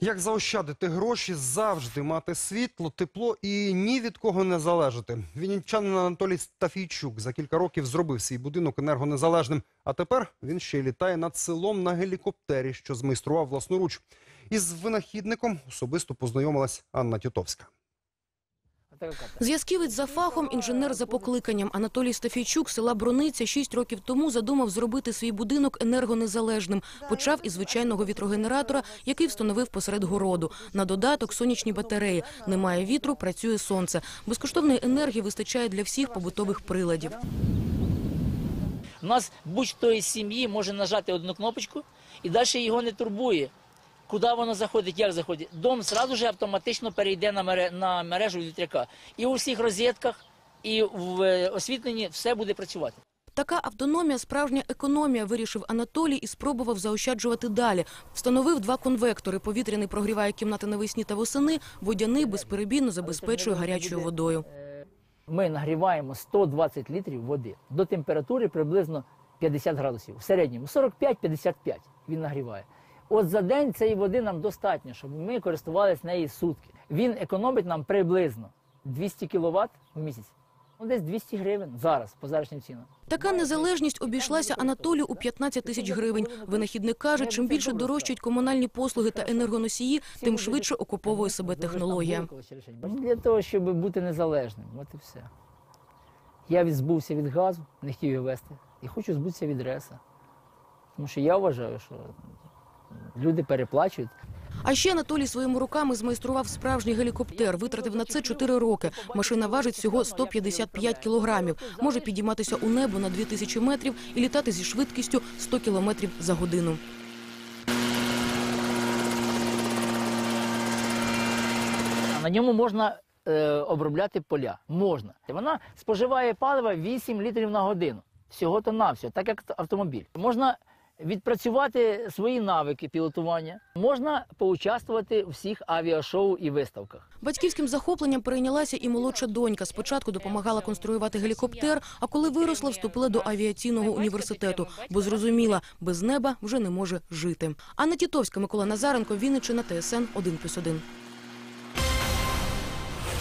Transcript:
Як заощадити гроші, завжди мати світло, тепло і ні від кого не залежати. Вінничанин Анатолій Стафійчук за кілька років зробив свій будинок енергонезалежним. А тепер він ще й літає над селом на гелікоптері, що змайстрував власноруч. Із винахідником особисто познайомилась Анна Тютовська. Зв'язківець за фахом, інженер за покликанням. Анатолій Стафійчук села Брониця шість років тому задумав зробити свій будинок енергонезалежним. Почав із звичайного вітрогенератора, який встановив посеред городу. На додаток сонячні батареї. Немає вітру, працює сонце. Безкоштовної енергії вистачає для всіх побутових приладів. У нас будь-хто із сім'ї може нажати одну кнопочку і далі його не турбує. Куди воно заходить, як заходить. Дом одразу ж автоматично перейде на, мере, на мережу вітряка. І у всіх розетках, і в е, освітленні все буде працювати. Така автономія – справжня економія, вирішив Анатолій і спробував заощаджувати далі. Встановив два конвектори. Повітряний прогріває кімнати навесні та восени, водяний безперебійно забезпечує гарячою водою. Ми нагріваємо 120 літрів води до температури приблизно 50 градусів. В середньому 45-55 він нагріває. От за день цієї води нам достатньо, щоб ми користувалися нею сутки. Він економить нам приблизно 200 кВт в місяць. Ну, десь 200 гривень зараз, по заручним цінам. Така незалежність обійшлася Анатолію у 15 тисяч гривень. Винахідник каже, чим більше дорожчають комунальні послуги та енергоносії, тим швидше окуповує себе технологія. Для того, щоб бути незалежним, от і все. Я відзбувся від газу, не хотів його вести, і хочу збутися від реса. Тому що я вважаю, що люди переплачують. А ще Анатолій своїми руками змайстрував справжній гелікоптер. Витратив на це 4 роки. Машина важить всього 155 кілограмів. Може підійматися у небо на 2000 метрів і літати зі швидкістю 100 кілометрів за годину. На ньому можна е, обробляти поля. Можна. Вона споживає палива 8 літрів на годину. Всього то навсього, так як автомобіль. Можна відпрацювати свої навики пілотування, можна поучаствувати у всіх авіашоу і виставках. Батьківським захопленням перейнялася і молодша донька. Спочатку допомагала конструювати гелікоптер, а коли виросла, вступила до авіаційного університету, бо зрозуміла, без неба вже не може жити. Анна Тітовська, Микола Назаренко, Вінниччина, ТСН 1+,1.